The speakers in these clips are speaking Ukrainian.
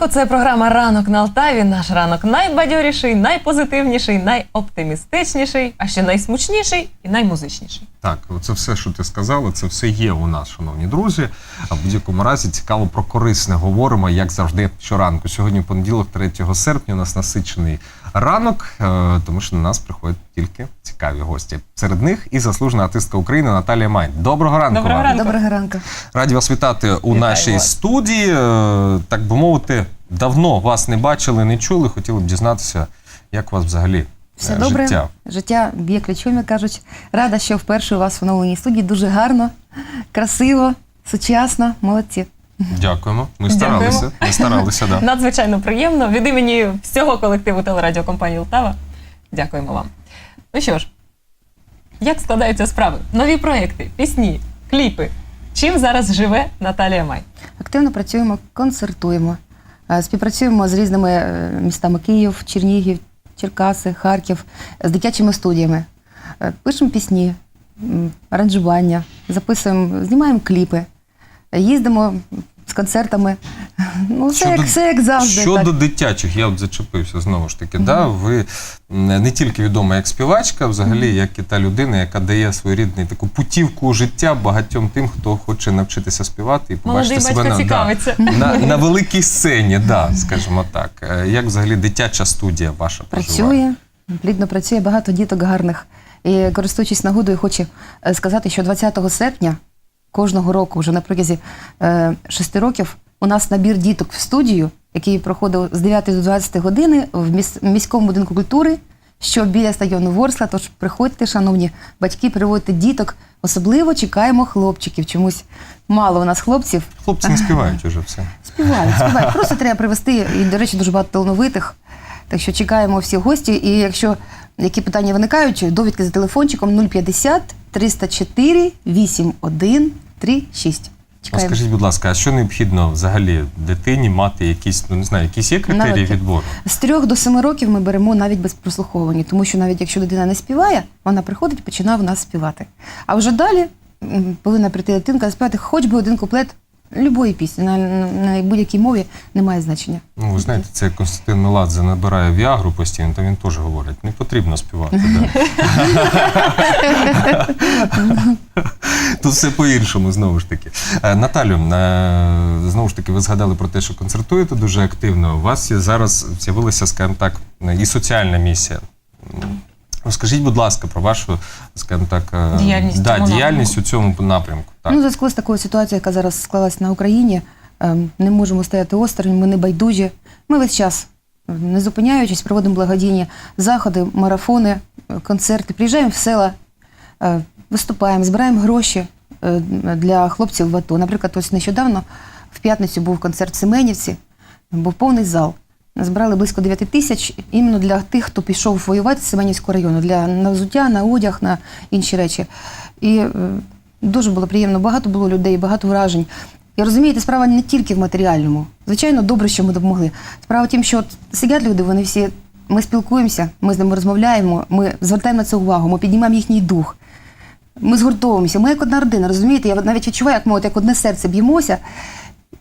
ранку. Це програма Ранок на Алтаві. Наш ранок найбадьоріший, найпозитивніший, найоптимістичніший, а ще найсмучніший і наймузичніший. Так, це все, що ти сказала, це все є у нас, шановні друзі. А в будь-якому разі цікаво про корисне говоримо, як завжди, щоранку. Сьогодні понеділок, 3 серпня, у нас насичений ранок, е, тому що до нас приходять тільки цікаві гості. Серед них і заслужена артистка України Наталія Майн. Доброго ранку. Доброго ранку. Доброго ранку. Раді вас вітати у Вітаю нашій вас. студії. Е, Так би мовити, давно вас не бачили, не чули. Хотіли б дізнатися, як у вас взагалі Все е, добре. життя. Життя б'є ключом, як кажуть. Рада, що вперше у вас в оновленій студії дуже гарно, красиво, сучасно. Молодці. Дякуємо. Ми Дякуємо. старалися. Ми старалися, да. Надзвичайно приємно. Від імені всього колективу телерадіокомпанії Лтава. Дякуємо вам. Ну що ж, як складаються справи? Нові проекти, пісні, кліпи. Чим зараз живе Наталія Май? Активно працюємо, концертуємо. Е, Співпрацюємо з різними е, містами Київ, Чернігів, Черкаси, Харків, з дитячими студіями. Е, Пишемо пісні, м, аранжування, записуємо, знімаємо кліпи, їздимо з концертами. Ну, все, як, все як завжди. Щодо так. дитячих, я от зачепився знову ж таки. Да, ви не тільки відома як співачка, взагалі, як і та людина, яка дає своєрідний таку путівку у життя багатьом тим, хто хоче навчитися співати і побачити Молодий себе на, да, цікавиться. на, на великій сцені, да, скажімо так. Е, Як взагалі дитяча студія ваша поживає? Працює, плідно працює, багато діток гарних. І користуючись нагодою, хочу е, сказати, що 20 серпня кожного року, вже на протязі е, 6 років, у нас набір діток в студію, який проходив з 9 до 20 години в міс- міському будинку культури, що біля стадіону Ворсла. Тож приходьте, шановні батьки, приводьте діток. Особливо чекаємо хлопчиків. Чомусь мало у нас хлопців. Хлопці не співають уже все. Співають, співають. Просто треба привезти, і, до речі, дуже багато талановитих. Так що чекаємо всі гості. І якщо які питання виникають, довідки за телефончиком 050 304 8136. Ну, Чекаємо. скажіть, будь ласка, а що необхідно взагалі дитині мати якісь, ну не знаю, якісь є критерії Навики. відбору? З трьох до семи років ми беремо навіть без прослуховування, тому що навіть якщо дитина не співає, вона приходить і починає в нас співати. А вже далі м, повинна прийти дитинка співати хоч би один куплет любої пісні, на, на, будь-якій мові немає значення. Ну, ви знаєте, це Константин Меладзе набирає Віагру постійно, то він теж говорить, не потрібно співати. Тут все по-іншому, знову ж таки. Е, Наталю, е, знову ж таки, ви згадали про те, що концертуєте дуже активно. У вас зараз з'явилася, скажімо так, і соціальна місія. Розкажіть, будь ласка, про вашу, скажімо так, е, Діяльність да, цьому діяльність у цьому напрямку. Так. Ну, зв'язку з такою ситуацією, яка зараз склалась на Україні, ем, не можемо стояти осторонь, ми не байдужі. Ми весь час, е, не зупиняючись, проводимо благодійні заходи, марафони, концерти. Приїжджаємо в села, е, виступаємо, збираємо гроші е, для хлопців в АТО. Наприклад, ось нещодавно в п'ятницю був концерт в Семенівці, був повний зал. Збирали близько 9 тисяч іменно для тих, хто пішов воювати з Семенівського району, для на взуття, на одяг, на інші речі. І е, дуже було приємно, багато було людей, багато вражень. І розумієте, справа не тільки в матеріальному. Звичайно, добре, що ми допомогли. Справа в тім, що сидять люди, вони всі, ми спілкуємося, ми з ними розмовляємо, ми звертаємо на це увагу, ми піднімаємо їхній дух. Ми згуртовуємося, ми як одна родина, розумієте? Я навіть відчуваю, як ми от як одне серце б'ємося,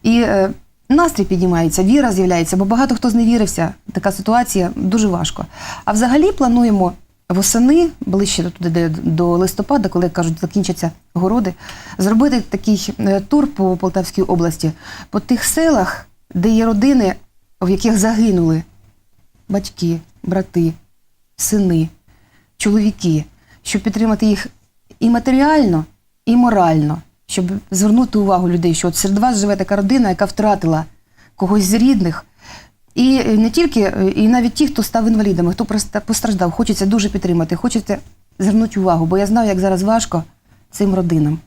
і е, настрій піднімається, віра з'являється, бо багато хто зневірився. Така ситуація дуже важко. А взагалі плануємо восени, ближче туди до листопада, коли кажуть, закінчаться городи, зробити такий е, тур по Полтавській області, по тих селах, де є родини, в яких загинули батьки, брати, сини, чоловіки, щоб підтримати їх і матеріально, і морально, щоб звернути увагу людей, що от серед вас живе така родина, яка втратила когось з рідних. І е, не тільки, е, і навіть ті, хто став інвалідами, хто постраждав, хочеться дуже підтримати, хочеться звернути увагу, бо я знаю, як зараз важко цим родинам.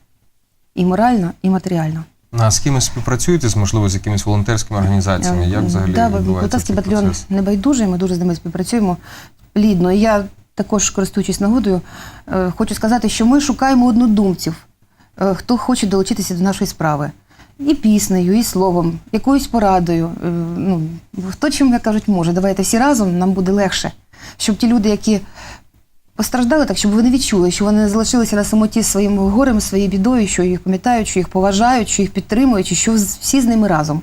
І морально, і матеріально. А з кимось співпрацюєте, з, можливо, з якимись волонтерськими організаціями? Як взагалі да, відбувається цей батальйон процес? небайдужий, ми дуже з ними співпрацюємо плідно. І я також, користуючись нагодою, е, хочу сказати, що ми шукаємо однодумців, е, хто хоче долучитися до нашої справи. І піснею, і словом, якоюсь порадою. Е, Ну, хто чим, як кажуть, може. Давайте всі разом, нам буде легше. Щоб ті люди, які постраждали, так щоб вони відчули, що вони не залишилися на самоті своїм горем, своєю бідою, що їх пам'ятають, що їх поважають, що їх підтримують, і що всі з ними разом.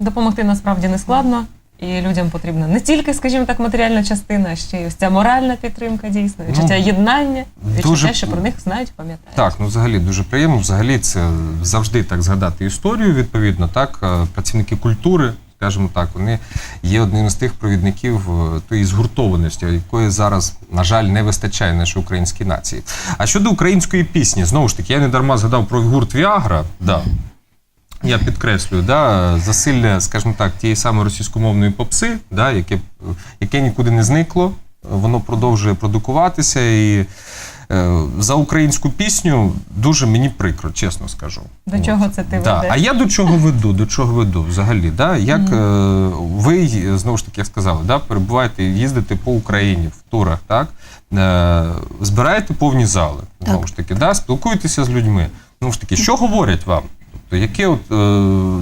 Допомогти насправді не складно, і людям потрібна не тільки, скажімо так, матеріальна частина, а ще й ось ця моральна підтримка дійсно, відчуття Ну, єднання, відчуття, дуже- що про них знають, пам'ятають. Так, ну взагалі дуже приємно. Взагалі, це завжди так згадати історію. Відповідно, так е, працівники культури, скажімо так, вони є одним з тих провідників е, тої згуртованості, якої зараз, на жаль, не вистачає нашій українській нації. А щодо української пісні, знову ж таки, я не дарма згадав про гурт Віагра. Да. Я підкреслюю, да, засилля, скажімо так, тієї самої російськомовної попси, да, яке, яке нікуди не зникло, воно продовжує продукуватися і е, за українську пісню дуже мені прикро, чесно скажу. До От. чого це ти Да. ведеш? А я до чого веду? До чого веду взагалі? Да? Як е, ви знову ж таки як сказали, да, перебуваєте, їздите по Україні в турах, так? Е, збираєте повні зали, знову ж таки, да? спілкуєтеся з людьми. Знову ж таки, що говорять вам? Тобто, яке от, е,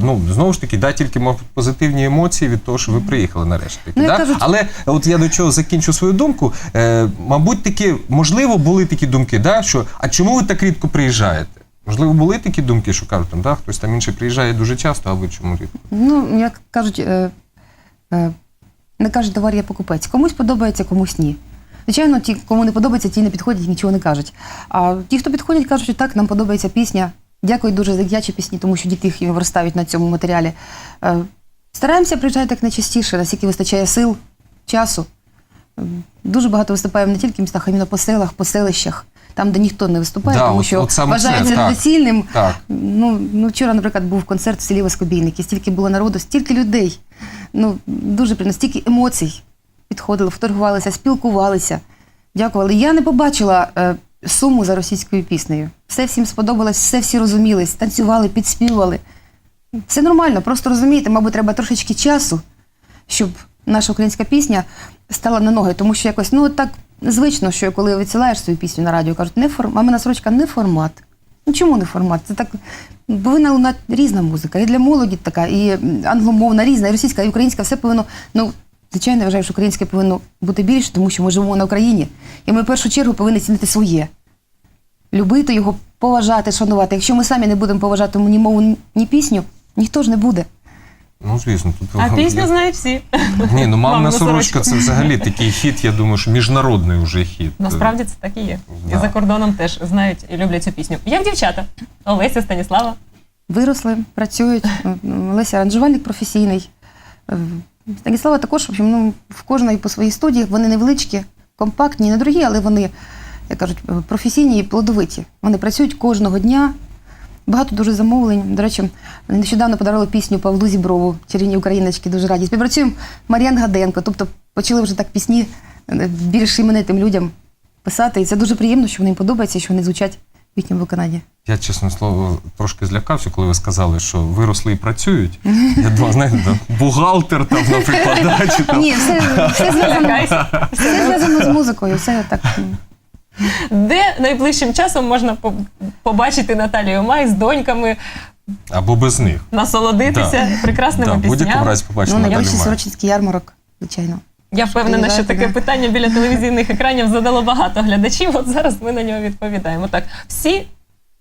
ну, знову ж таки, да, тільки мабуть, позитивні емоції від того, що ви приїхали нарешті. Ну, да? кажуть- Але от я до чого закінчу свою думку. Е, мабуть, таки, можливо, були такі думки, да, що а чому ви так рідко приїжджаєте? Можливо, були такі думки, що кажуть, там, да, хтось там інший приїжджає дуже часто, а ви чому рідко? Ну, як кажуть, е, е, не каже товар, я покупець. Комусь подобається, комусь ні. Звичайно, ті, кому не подобається, ті не підходять нічого не кажуть. А ті, хто підходять, кажуть, що так, нам подобається пісня. Дякую дуже за дитячі пісні, тому що діти їх виростають на цьому матеріалі. Е, Стараємося приїжджати як найчастіше, наскільки вистачає сил, часу. Е, Дуже багато виступаємо не тільки в містах, а й на по селах, по селищах, там, де ніхто не виступає, Да, тому от- що от саме це, вважається так. недоцільним. Так. Ну, ну вчора, наприклад, був концерт в селі Воскобійники, стільки було народу, стільки людей. Ну, дуже приємно, стільки емоцій. Підходили, фотографувалися, спілкувалися, дякували. Я не побачила е, суму за російською піснею. Все всім сподобалось, все всі розуміли, танцювали, підспівали. Все нормально, просто розумієте, мабуть, треба трошечки часу, щоб наша українська пісня стала на ноги. Тому що якось, ну, так звично, що коли відсилаєш свою пісню на радіо, кажуть, не формат, мамина сорочка не формат. Ну чому не формат? Це так повинна лунати різна музика. І для молоді така, і англомовна, різна, і російська, і українська, все повинно. Ну, звичайно, я вважаю, що українське повинно бути більше, тому що ми живемо на Україні. І ми в першу чергу повинні цінити своє. Любити його, поважати, шанувати. Якщо ми самі не будемо поважати ні мову, ні пісню, ніхто ж не буде. Ну, звісно, тут А пісню знають всі. Ні, ну Мамина сорочка це взагалі такий хіт, я думаю, що міжнародний вже хіт. Насправді це так і є. Да. І за кордоном теж знають і люблять цю пісню. Як дівчата? Олеся, Станіслава. Виросли, працюють. Леся аранжувальник професійний. Станіслава також, в общем, ну, в кожної по своїй студії, вони невеличкі, компактні, недорогі, але вони, як кажуть, професійні і плодовиті. Вони працюють кожного дня. Багато дуже замовлень. До речі, нещодавно подарували пісню Павлу Зіброву, чарівні україночки, дуже раді. Співпрацюємо Мар'ян Гаденко. Тобто почали вже так пісні е, більш іменитим людям писати. І це дуже приємно, що вони їм подобається, що вони звучать в їхньому виконанні. Я, чесне слово, трошки злякався, коли ви сказали, що виросли і працюють. Я думав, знаєте, там, бухгалтер там, наприклад, да, чи там. Ні, все, все зв'язано, все зв'язано з музикою. Все так. Де найближчим часом можна по- побачити Наталію Май з доньками, Або без них. насолодитися прекрасними Да, в будь-якому разі побачимо Ну, Наталю найближчий сорочинський ярмарок, звичайно. Я впевнена, що таке питання біля телевізійних екранів задало багато глядачів. От зараз ми на нього відповідаємо. Так, всі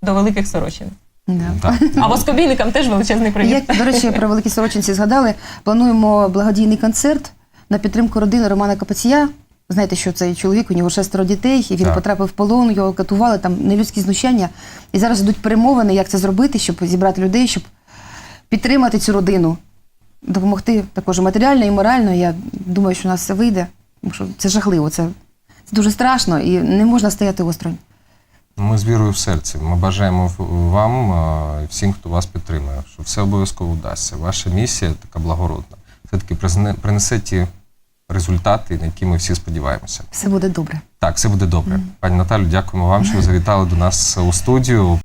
до великих сорочин. Да. А воскобійникам теж величезний привіт. Як, до речі, про великі сорочинці згадали. Плануємо благодійний концерт на підтримку родини Романа Капація. Знаєте, що цей чоловік, у нього шестеро дітей, і він Так. потрапив в полон, його катували, там нелюдські знущання. І зараз йдуть перемовини, як це зробити, щоб зібрати людей, щоб підтримати цю родину, допомогти також матеріально і морально. Я думаю, що у нас все вийде. Тому що це жахливо, це, це дуже страшно і не можна стояти осторонь. Ми з вірою в серці. Ми бажаємо вам і всім, хто вас підтримує, що все обов'язково вдасться. Ваша місія така благородна. Все-таки принесе ті результати, на які ми всі сподіваємося. Все буде добре. Так, все буде добре. Пані Наталю, дякуємо вам, що ви завітали до нас у студію.